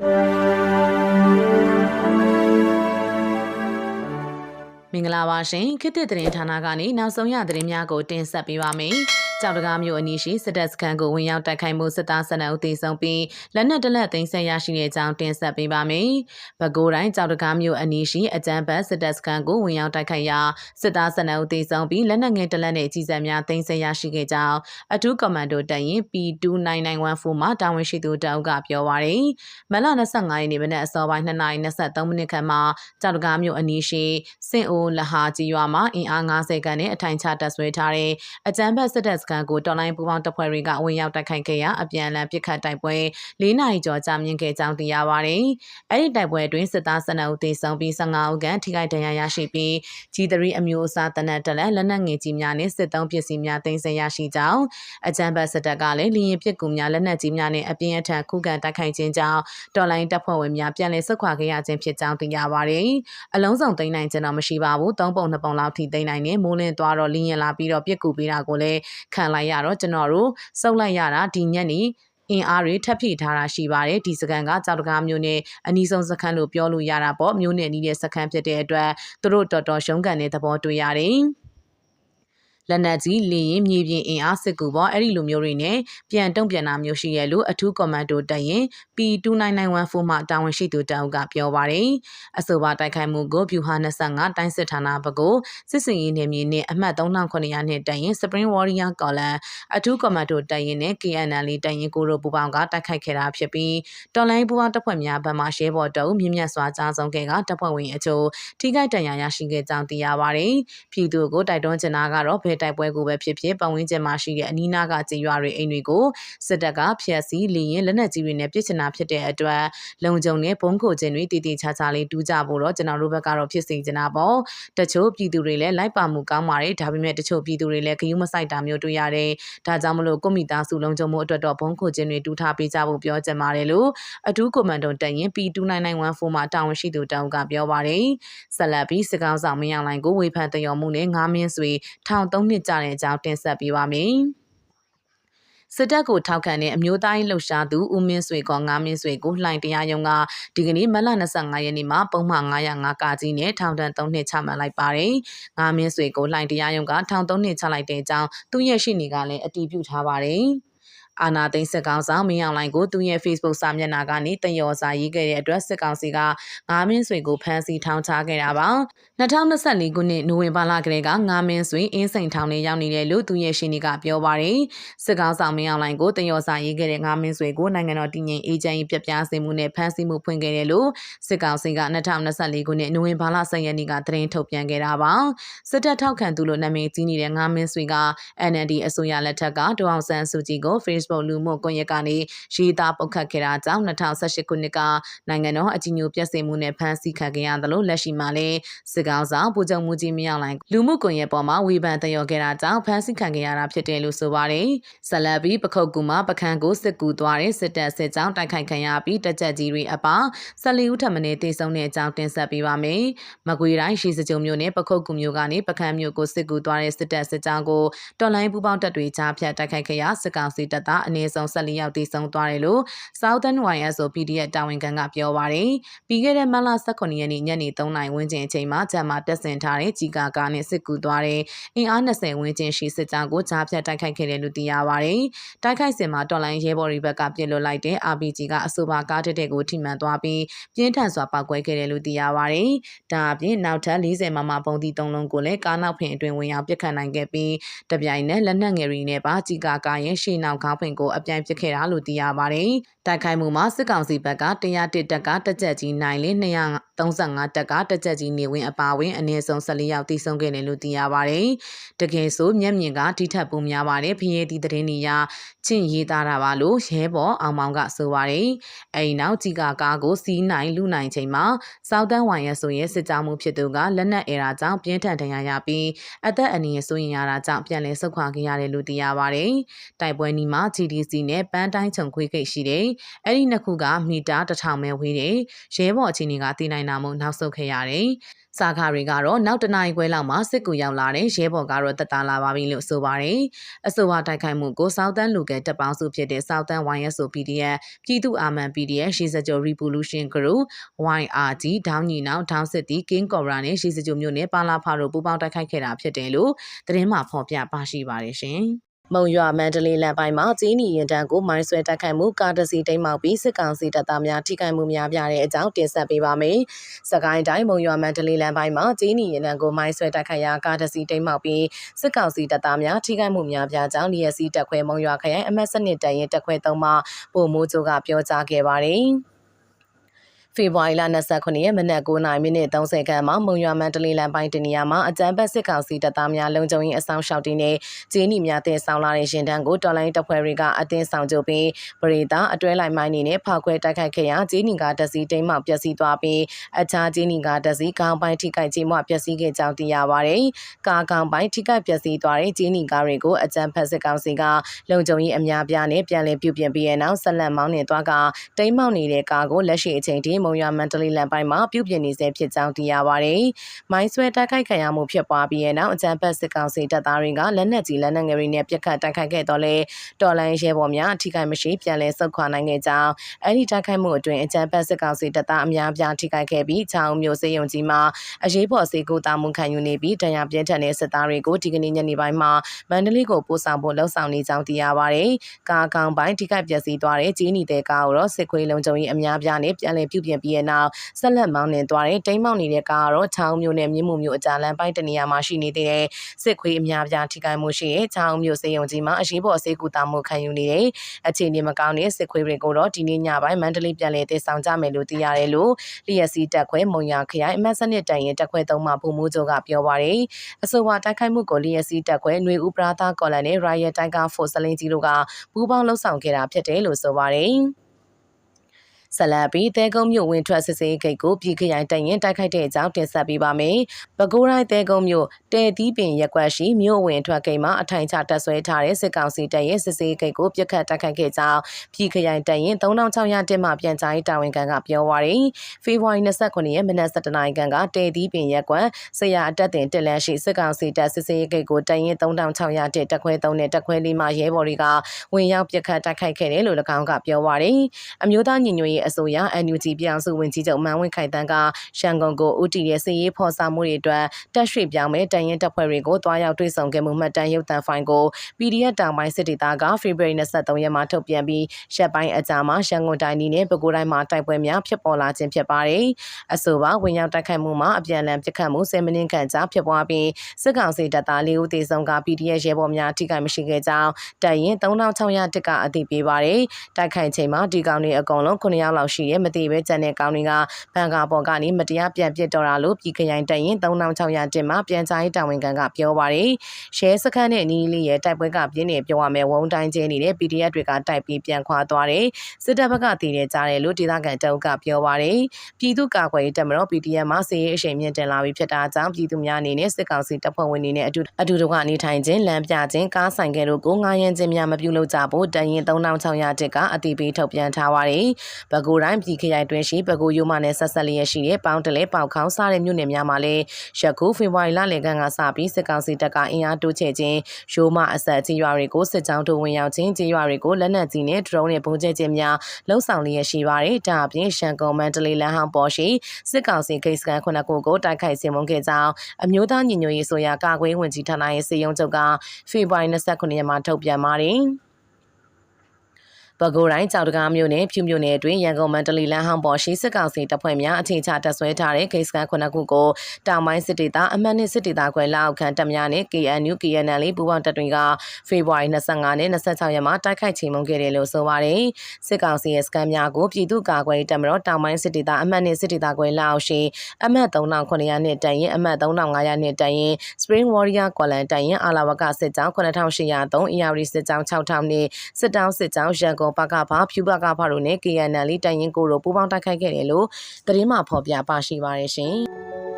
မင်္ဂလာပါရှင်ခေတ်သစ်သတင်းဌာနကနေနောက်ဆုံးရသတင်းများကိုတင်ဆက်ပေးပါမယ်။ ကြောက်တကားမျိုးအနီးရှိစစ်တပ်စခန်းကိုဝင်ရောက်တိုက်ခိုက်မှုစစ်သား12ဦးသေဆုံးပြီးလက်နက်တလက်သိမ်းဆည်းရရှိတဲ့အကြောင်းတင်ဆက်ပေးပါမယ်။ပဲခူးတိုင်းကြောက်တကားမျိုးအနီးရှိအကြမ်းဖက်စစ်တပ်စခန်းကိုဝင်ရောက်တိုက်ခိုက်ရာစစ်သား12ဦးသေဆုံးပြီးလက်နက်ငယ်တလက်နဲ့အကြီးစံများသိမ်းဆည်းရရှိခဲ့ကြောင်းအထူးကွန်မန်ဒိုတပ်ရင် P2991 မှာတာဝန်ရှိသူတအုပ်ကပြောပါရယ်။မလ25ရက်နေ့မနက်အစောပိုင်း2:23မိနစ်ခန့်မှာကြောက်တကားမျိုးအနီးရှိစင်အိုလဟာကြီးရွာမှာအင်အား90ခန့်နဲ့အထိုင်ချတပ်ဆွဲထားတဲ့အကြမ်းဖက်စစ်တပ်စခန်းကိုတော်လိုင်းပူပေါင်းတပ်ဖွဲ့တွေကဝင်ရောက်တိုက်ခိုက်ခဲ့ရာအပြန်အလှန်ပစ်ခတ်တိုက်ပွဲ၄နာရီကျော်ကြာမြင့်ခဲ့ကြောင်းသိရပါတယ်။အဲဒီတိုက်ပွဲအတွင်းစစ်သား12ဦးသေဆုံးပြီး15ဦးခန့်ထိခိုက်ဒဏ်ရာရရှိပြီး G3 အမျိုးအစားတနက်တက်လက်လက်နက်ငယ်ကြီးများနဲ့စစ်သုံးပစ္စည်းများတင်ဆက်ရရှိကြောင်းအကြမ်းဖက်စစ်တပ်ကလည်းလီရင်ပစ်ကူများလက်နက်ကြီးများနဲ့အပြင်းအထန်ခုခံတိုက်ခိုက်ခြင်းကြောင့်တော်လိုင်းတပ်ဖွဲ့ဝင်များပြန်လည်ဆုတ်ခွာခဲ့ရခြင်းဖြစ်ကြောင်းသိရပါတယ်။အလုံးစုံသိမ်းနိုင်ခြင်းတော့မရှိပါဘူး။သုံးပုံနှစ်ပုံလောက်ထိသိမ်းနိုင်နေမိုးလင်းသွားတော့လီရင်လာပြီးတော့ပြစ်ကူပေးတာကိုလည်းခံလိုက်ရတော့ကျွန်တော်တို့စုပ်လိုက်ရတာဒီညက်နေအင်အားတွေထပ်ဖြည့်ထားတာရှိပါတယ်ဒီစကန်ကကြောက်တကားမျိုးနဲ့အနီးဆုံးစခန်းလို့ပြောလို့ရတာပေါ့မျိုးနဲ့အနီးတဲ့စခန်းဖြစ်တဲ့အတွက်သူတို့တော်တော်ရှုံးကန်တဲ့သဘောတွေ့ရတယ် လက်နက်ကြီးလေရင်မြေပြင်အင်အားစစ်ကူပေါ်အဲ့ဒီလိုမျိုးတွေနဲ့ပြန်တုံ့ပြန်တာမျိုးရှိရလို့အထူးကွန်မန်ဒိုတပ်ရင် P2991 မှတာဝန်ရှိသူတအုပ်ကပြောပါတယ်အဆိုပါတိုက်ခိုက်မှုကိုဗျူဟာ25တိုင်းစစ်ဌာနဘကိုစစ်စင်ရေးနယ်မြေနဲ့အမှတ်3900နဲ့တပ်ရင် Spring Warrior Column အထူးကွန်မန်ဒိုတပ်ရင်နဲ့ KNL တပ်ရင်ကိုရိုပူပေါင်းကတိုက်ခိုက်ခဲ့တာဖြစ်ပြီးတော်လိုင်းပူပေါင်းတပ်ဖွဲ့များဘက်မှရှဲဘော်တအုပ်မြင့်မြတ်စွာကြားဆုံးခဲ့ကတပ်ဖွဲ့ဝင်အချို့ထိခိုက်ဒဏ်ရာရရှိခဲ့ကြောင်းသိရပါတယ်ပြည်သူကိုတိုက်တွန်းချင်တာကတော့ဘယ်တိုက်ပွဲကိုပဲဖြစ်ဖြစ်ပတ်ဝန်းကျင်မှာရှိတဲ့အနီးနားကကြေးရွာတွေအိမ်တွေကိုစစ်တပ်ကဖျက်ဆီးလီရင်လက်နက်ကြီးတွေနဲ့ပစ်ချင်တာဖြစ်တဲ့အတွက်လုံခြုံတဲ့ဘုံခိုခြင်းတွေတည်တည်ချာချာလေးတူးကြဖို့တော့ကျွန်တော်တို့ဘက်ကတော့ဖြစ်စေချင်တာပေါ့တချို့ပြည်သူတွေလည်းလိုက်ပါမှုကောင်းပါတယ်ဒါပေမဲ့တချို့ပြည်သူတွေလည်းဂယုမဆိုင်တာမျိုးတွေ့ရတယ်ဒါကြောင့်မလို့ကွန်မီတာစုလုံခြုံမှုအတွက်တော့ဘုံခိုခြင်းတွေတူးထားပေးကြဖို့ပြောချင်ပါတယ်လို့အထူးကွန်မန်ဒိုတပ်ရင် P2991 မှာတာဝန်ရှိသူတောင်ကပြောပါတယ်ဆက်လက်ပြီးစစ်ကောင်ဆောင်မင်းအောင်လိုင်ကိုဝေဖန်တယောမှုနဲ့ငားမင်းဆွေထောင်၃နှစ်ကြာတဲ့အကြောင်းတင်ဆက်ပေးပါမယ်။စစ်တပ်ကိုထောက်ခံတဲ့အမျိုးသားရေးလှုပ်ရှားသူဦးမင်းဆွေကငါမင်းဆွေကိုလှိုင်တရားရုံးကဒီကနေ့မလ25ရက်နေ့မှာပုံမှန်905ကကြီးနဲ့ထောင်ဒဏ်3နှစ်ချမှတ်လိုက်ပါတယ်။ငါမင်းဆွေကိုလှိုင်တရားရုံးကထောင်3နှစ်ချလိုက်တဲ့အကြောင်းသူ့ရဲ့ရှိနေကလည်းအတည်ပြုထားပါတယ်။ အာနာသိန်းစစ်ကောင်ဆောင်မင်းအောင်လှိုင်ကိုသူ့ရဲ့ Facebook စာမျက်နှာကနေတယောစာရေးခဲ့တဲ့အတွက်စစ်ကောင်စီကငါးမင်းဆွေကိုဖမ်းဆီးထောင်ချခဲ့တာပါ2024ခုနှစ်နိုဝင်ဘာလကလေးကငါးမင်းဆွေအင်းစိန်ထောင်ထဲရောက်နေတယ်လို့သူရဲ့ရှင်တွေကပြောပါတယ်စစ်ကောင်ဆောင်မင်းအောင်လှိုင်ကိုတယောစာရေးခဲ့တဲ့ငါးမင်းဆွေကိုနိုင်ငံတော်တည်ငြိမ်အေဂျင့်ပြပြစေမှုနဲ့ဖမ်းဆီးမှုဖွင့်ခဲ့တယ်လို့စစ်ကောင်စီက2024ခုနှစ်နိုဝင်ဘာလ10ရက်နေ့ကသတင်းထုတ်ပြန်ခဲ့တာပါစစ်တပ်ထောက်ခံသူလို့နာမည်ကြီးနေတဲ့ငါးမင်းဆွေက NLD အစိုးရလက်ထက်ကဒေါအောင်ဆန်းစုကြည်ကို Facebook လူမှုကွန်ရက်ကနေရေးသားပုတ်ခတ်ခဲ့တာကြောင့်2018ခုနှစ်ကနိုင်ငံတော်အကြီးအကျယ်ပြည့်စုံမှုနဲ့ဖမ်းဆီးခံခဲ့ရတယ်လို့လက်ရှိမှာလည်းစစ်ကောင်ဆောင်ဗိုလ်ချုပ်မှုကြီးမြောက်လိုင်လူမှုကွန်ရက်ပေါ်မှာဝေဖန်တယောခဲ့တာကြောင့်ဖမ်းဆီးခံခဲ့ရတာဖြစ်တယ်လို့ဆိုပါတယ်။ဆက်လက်ပြီးပခုတ်ကူမှာပခန်းကိုစစ်ကူသွားတဲ့စစ်တပ်စစ်ကြောင်းတိုက်ခိုက်ခံရပြီးတကြက်ကြီးတွေအပါဆက်လီဦးထမနေတေဆုံးတဲ့အကြောင်းတင်ဆက်ပေးပါမယ်။မကွေတိုင်းရှိစကြုံမြို့နယ်ပခုတ်ကူမြို့ကနေပခန်းမြို့ကိုစစ်ကူသွားတဲ့စစ်တပ်စစ်ကြောင်းကိုတော်လိုင်းပူပေါင်းတပ်တွေကြားဖြတ်တိုက်ခိုက်ခဲ့ရစစ်ကောင်စီတပ်သားအနည်းဆုံး14ယောက်တိဆုံးသွားတယ်လို့ Southern YSO PDF တာဝန်ခံကပြောပါရယ်ပြီးခဲ့တဲ့မလ18ရက်နေ့ညနေ3နာရီဝန်းကျင်အချိန်မှာဂျမ်မာတက်ဆင်ထားတဲ့ကြီးကာကာနဲ့စစ်ကူသွားတဲ့အင်အား20ဝန်းကျင်ရှိစစ်ကြောင်းကိုကြားဖြတ်တိုက်ခိုက်ခဲ့တယ်လို့သိရပါရယ်တိုက်ခိုက်စဉ်မှာတော်လိုင်းရဲဘော်တွေဘက်ကပြစ်လွတ်လိုက်တဲ့ RPG ကအဆိုပါကားတက်တဲ့ကိုထိမှန်သွားပြီးပြင်းထန်စွာပောက်ကွဲခဲ့တယ်လို့သိရပါရယ်ဒါအပြင်နောက်ထပ်40မမပုံသီး၃လုံးကိုလည်းကားနောက်ဖင်အတွင်ဝင်ရောက်ပစ်ခတ်နိုင်ခဲ့ပြီးတပြိုင်နက်လက်နက်ငယ်တွေနဲ့ပါကြီးကာကာရဲ့ရှေ့နောက်ခေါင်းဖင်ကိုအပြိုင်ပစ်ခဲ့တာလို့သိရပါတယ်။တိုက်ခိုက်မှုမှာစစ်ကောင်စီဘက်က101တက်ကတက်ကြက်ကြီးနိုင်လ235တက်ကတက်ကြက်ကြီးနေဝင်အပါဝင်အနည်းဆုံး14ယောက်တိဆုံးခဲ့တယ်လို့သိရပါတယ်။တကယ်ဆိုမျက်မြင်ကထိထက်ပိုများပါတယ်ဖျေးသည့်သတင်းတွေရချင်းရေးသားတာပါလို့ရဲဘော်အောင်မောင်ကဆိုပါတယ်။အဲဒီနောက်ကြီးကကားကိုစီးနိုင်လူနိုင်ချိန်မှာစောက်တန်းဝိုင်ရဆိုရဲစစ်ကြောမှုဖြစ်သူကလက်နက်အဲရာကြောင့်ပြင်းထန်ဒဏ်ရာရပြီးအသက်အန္တရာယ်ဆိုရင်ရတာကြောင့်ပြန်လည်ဆုတ်ခွာခဲ့ရတယ်လို့သိရပါတယ်။တိုက်ပွဲနီးမှာ GDC နဲ့ပန်းတိုင်းချုံခွေးဂိတ်ရှိတယ်။အဲ့ဒီနှစ်ခုကမီတာ1000ပဲဝေးတယ်။ရဲဘော်အခြေအနေကတည်နိုင်တာမို့နောက်ဆုတ်ခဲ့ရတယ်။စာခါတွေကတော့နောက်တနအီခွဲလောက်မှစစ်ကူရောက်လာတဲ့ရဲဘော်ကတော့တက်တာလာပါပြီလို့ဆိုပါတယ်။အဆိုပါတိုက်ခိုက်မှုကိုစောက်တန်းလူကတပ်ပေါင်းစုဖြစ်တဲ့စောက်တန်း YSO PDF ပြည်သူ့အာမန် PDF ရှေ့စကြို Revolution Group YRG ဒေါင်းညီနောက်ဒေါင်းစစ်တီ King Cobra နဲ့ရှေ့စကြိုမျိုးနဲ့ပါလာဖာတို့ပူးပေါင်းတိုက်ခိုက်ခဲ့တာဖြစ်တယ်လို့သတင်းမှဖော်ပြပါရှိပါတယ်ရှင်။ မုံရွာမန္တလေးလမ်းပိုင်းမှာကျင်းနီရင်တန်းကိုမိုင်းဆွဲတိုက်ခိုက်မှုကားတစ်စီးတိမ်းမောက်ပြီးစစ်ကောင်စီတပ်သားများထိခိုက်မှုများပြတဲ့အကြောင်းတင်ဆက်ပေးပါမယ်။စကိုင်းတိုင်းမုံရွာမန္တလေးလမ်းပိုင်းမှာကျင်းနီရင်တန်းကိုမိုင်းဆွဲတိုက်ခိုက်ရာကားတစ်စီးတိမ်းမောက်ပြီးစစ်ကောင်စီတပ်သားများထိခိုက်မှုများပြကြောင်းလျက်စီးတက်ခွဲမုံရွာခရိုင်အမတ်စနစ်တန်ရင်တက်ခွဲသုံးမှပုံမိုးကျိုးကပြောကြားခဲ့ပါတယ်။ ဖေဖော်ဝါရီလ29ရက်မနက်9:30မိနစ်30ခန်းမှာမုံရွာမန္တလေးလမ်းပိုင်းတနေရာမှာအကြမ်းဖက်စစ်ကောင်စီတပ်သားများလုံခြုံရေးအဆောင်ရှောက်တီနဲ့ဂျင်းနီများတင်ဆောင်လာတဲ့ရင်တန်းကိုတော်လိုင်းတပ်ဖွဲ့တွေကအတင်းဆောင်ကြပြီးပရိသအတွဲလိုက်မိုင်းနေနဲ့ဖောက်ခွဲတိုက်ခိုက်ခဲ့ရာဂျင်းနီကတစီတိမ်မှောက်ပျက်စီးသွားပြီးအခြားဂျင်းနီကတစီကောင်းပိုင်းထိခိုက်ခြင်းမှပျက်စီးခဲ့ကြောင်းသိရပါတယ်။ကာကောင်းပိုင်းထိခိုက်ပျက်စီးသွားတဲ့ဂျင်းနီကားတွေကိုအကြမ်းဖက်စစ်ကောင်စီကလုံခြုံရေးအများပြားနဲ့ပြန်လည်ပြုပြင်ပြီးတဲ့နောက်ဆက်လက်မောင်းနှင်သွားကတိမ်မှောက်နေတဲ့ကားကိုလက်ရှိအချိန်ထိမုံရွာမန္တလေးလမ်းပိုင်းမှာပြုပြင်နေဆဲဖြစ်ကြောင်းသိရပါတယ်။မိုင်းဆွဲတိုက်ခိုက်ခံရမှုဖြစ်ပွားပြီးတဲ့နောက်အကြမ်းဖက်စစ်ကောင်စီတပ်သားတွေကလက်နက်ကြီးလက်နက်ငယ်တွေနဲ့ပြစ်ခတ်တိုက်ခိုက်ခဲ့တော့လေတော်လိုင်းရဲဘော်များအထိခိုက်မရှိပြန်လည်ဆုတ်ခွာနိုင်ခဲ့ကြောင်းအဲ့ဒီတိုက်ခိုက်မှုအတွင်းအကြမ်းဖက်စစ်ကောင်စီတပ်သားအများပြားထိခိုက်ခဲ့ပြီးချောင်းမျိုးစေယုံကြီးမှာအရေးပေါ်စေကူတာမှုခံယူနေပြီးတရားပြင်းထန်တဲ့စစ်သားတွေကိုဒီကနေ့ညနေပိုင်းမှာမန္တလေးကိုပို့ဆောင်ဖို့လှုံ့ဆော်နေကြောင်းသိရပါတယ်။ကာကောင်ပိုင်းထိခိုက်ပျက်စီးသွားတဲ့ကြီးနေတဲ့ကားကိုတော့စစ်ခွေးလုံးကြုံကြီးအများပြားနဲ့ပြန်လည်ပြုပြင်ပြီးတဲ့နောက်ဆက်လက်မောင်းနှင်သွားတဲ့တိမ်မောင်းနေတဲ့ကားကတော့ချောင်းမျိုးနဲ့မြင်းမှုမျိုးအကြလန်ပိုင်းတနေရာမှာရှိနေတဲ့စစ်ခွေးအများပြားထိခိုက်မှုရှိတဲ့ချောင်းမျိုးစေယုံကြီးမှာအရေးပေါ်အစေကူတာမှုခံယူနေတဲ့အခြေအနေမကောင်းတဲ့စစ်ခွေးတွေကိုတော့ဒီနေ့ညပိုင်းမန္တလေးပြန်လည်တည်ဆောင်ကြမယ်လို့သိရတယ်လို့လျက်စီတက်ခွဲမုံရခရိုင်အမတ်စနစ်တန်ရင်တက်ခွဲသုံးမှဘုံမိုးကျော်ကပြောပါရယ်အဆိုပါတိုက်ခိုက်မှုကိုလျက်စီတက်ခွဲຫນွေဥပရာသာကော်လန်နဲ့ Riot Tiger Force စလင်းကြီးတို့ကပူးပေါင်းလှုပ်ဆောင်ခဲ့တာဖြစ်တယ်လို့ဆိုပါရယ် ဆက်လက်ပြီးတဲကုန်းမြို့ဝင်ထွက်စစ်စေးဂိတ်ကိုပြည်ခရိုင်တရင်တိုက်ခိုက်တဲ့အကြောင်းတင်ဆက်ပေးပါမယ်။ပဲခူးတိုင်းတဲကုန်းမြို့တဲသီးပင်ရက်ကွက်ရှိမြို့ဝင်ထွက်ဂိတ်မှာအထိုင်ချတပ်ဆွဲထားတဲ့စစ်ကောင်စီတပ်ရဲ့စစ်စေးဂိတ်ကိုပြစ်ခတ်တိုက်ခိုက်ခဲ့ကြောင်းပြည်ခရိုင်တရင်3600တက်မှပြန်ကြားရေးတာဝန်ခံကပြောပါရယ်။ဖေဖော်ဝါရီ29ရက်မနက်7:00နာရီခန့်ကတဲသီးပင်ရက်ကွက်ဆရာအတက်တင်တက်လန်းရှိစစ်ကောင်စီတပ်စစ်စေးဂိတ်ကိုတရင်3600တက်တက်ခွဲ3နဲ့တက်ခွဲ4မှရဲဘော်တွေကဝင်ရောက်ပြစ်ခတ်တိုက်ခိုက်ခဲ့တယ်လို့၎င်းကပြောပါရယ်။အမျိုးသားညီညွတ်ရေးအစိုးရ NUG ပြောင်စုဝင်ကြီးချုပ်မန်ဝင်းခိုင်တန်းကရှန်ကုန်ကိုဦးတည်ရဲ့စီရေးဖော်ဆောင်မှုတွေအတွက်တက်ရွှေ့ပြောင်းမဲ့တန်ရင်တပ်ဖွဲ့တွေကိုတွားရောက်တွေ့ဆုံခဲ့မှုမှတ်တမ်းရုပ်သံဖိုင်ကို PDF တောင်ပိုင်းစစ်ဒေသကဖေဖော်ဝါရီ23ရက်မှာထုတ်ပြန်ပြီးရှက်ပိုင်းအကြာမှာရှန်ကုန်တိုင်းနီနဲ့ပဲခူးတိုင်းမှာတိုက်ပွဲများဖြစ်ပေါ်လာခြင်းဖြစ်ပါတယ်။အဆိုပါဝင်ရောက်တိုက်ခိုက်မှုမှာအပြန်အလှန်ပစ်ခတ်မှု10မိနစ်ခန့်ကြာဖြစ်ပွားပြီးစစ်ကောင်စီတပ်သား၄ဦးသေဆုံးက PDF ရဲဘော်များထိခိုက်မရှိခဲ့ကြောင်းတပ်ရင်3600တက်ကအသိပေးပါတယ်။တိုက်ခိုက်ချိန်မှာဒီကောင်တွေအကုန်လုံး9ယောက်လောက်ရှိရဲမသိပဲကြံတဲ့ကောင်းတွေကဘန်ကာပေါ်ကနေမတရားပြန်ပစ်တော့တာလို့ပြည်ခရိုင်တရင်3600တင်မှာပြန်ကြားရေးတာဝန်ခံကပြောပါတယ်။ရှဲစခန်းနဲ့နီးလေးရဲ့တိုက်ပွဲကပြင်းနေပြောရမယ်ဝုံတိုင်းကျင်းနေတဲ့ PDF တွေကတိုက်ပြီးပြန်ခွာသွားတယ်။စစ်တပ်ဘက်ကတည်နေကြတယ်လို့ဒေသခံတအုပ်ကပြောပါတယ်။ပြည်သူ့ကာကွယ်ရေးတပ်မတော် PDF မှာစီရေးအရှိန်မြင့်တင်လာပြီးဖြစ်တာကြောင့်ပြည်သူများအနေနဲ့စစ်ကောင်စီတပ်ဖွဲ့ဝင်တွေနဲ့အတူအတူတကွနေထိုင်ခြင်းလမ်းပြခြင်းကားဆိုင်ကဲတို့ကိုငားရမ်းခြင်းများမပြုလုပ်ကြဖို့တရင်3600တက်က အတိပေးထုတ်ပြန်ထားပါတယ်။ဘကူတိုင်းပြည်ခရိုင်တွင်ရှိပဲခူးရိုးမနဲ့ဆက်ဆက်လျက်ရှိတဲ့ပေါင်းတလဲပေါခေါင်းစားတဲ့မြို့နယ်များမှာလည်းယခုဖေဖော်ဝါရီလလယ်ကကစပြီးစစ်ကောင်စီတပ်ကအင်အားတိုးချဲ့ခြင်းရိုးမအဆက်ကြီးရွာတွေကိုစစ်ကြောင်းထိုးဝင်ရောက်ခြင်းကြီးရွာတွေကိုလက်နက်ကြီးနဲ့ဒရုန်းနဲ့ပုံကျဲခြင်းများလှုံ့ဆော်လျက်ရှိပါတယ်။ဒါအပြင်ရှန်ကုန်မန္တလေးလမ်းဟောင်းပေါ်ရှိစစ်ကောင်စီဂိတ်စကန်ခုနှစ်ခုကိုတိုက်ခိုက်ဆင်မုန်းခဲ့ကြောင်းအမျိုးသားညီညွတ်ရေးဆိုရာကာကွယ်ဝင်ကြီးဌာနရဲ့စေယုံချုပ်ကဖေဖော်ဝါရီ29ရက်မှာထုတ်ပြန်ပါတယ်။ ပဲခူးတိုင်းကြောက်တကားမြို့နယ်ဖြူမြို့နယ်အတွင်းရန်ကုန်မန္တလေးလမ်းဟောင်းပေါ်ရှိစစ်ကောင်စီတပ်ဖွဲ့များအထင်ချတပ်ဆွဲထားတဲ့ဂိတ်စကန်ခုနှစ်ခုကိုတောင်ပိုင်းစစ်ဒေသအမှတ်နှစ်စစ်ဒေသခွဲလက်အောက်ခံတပ်များနဲ့ KNU KNL ပူးပေါင်းတပ်တွေကဖေဖော်ဝါရီ25နဲ့26ရက်မှာတိုက်ခိုက်ချိန်မုံခဲ့တယ်လို့ဆိုပါတယ်စစ်ကောင်စီရဲ့စကန်များကိုပြည်သူ့ကာကွယ်တပ်မတော်တောင်ပိုင်းစစ်ဒေသအမှတ်နှစ်စစ်ဒေသခွဲလက်အောက်ရှိအမှတ်3900နဲ့တန်ရင်အမှတ်3500နဲ့တန်ရင် Spring Warrior ကွာလန်တန်ရင်အာလာဝကစစ်ကြောင်း9803အရာရီစစ်ကြောင်း6000နဲ့စစ်တောင်းစစ်ကြောင်းရန်ကုန်ပကဖဖြူပကဖတို့နဲ့ KNL တိုင်ရင်ကိုတို့ပူးပေါင်းတိုက်ခိုက်ခဲ့တယ်လို့သတင်းမှဖော်ပြပါရှိပါတယ်ရှင်။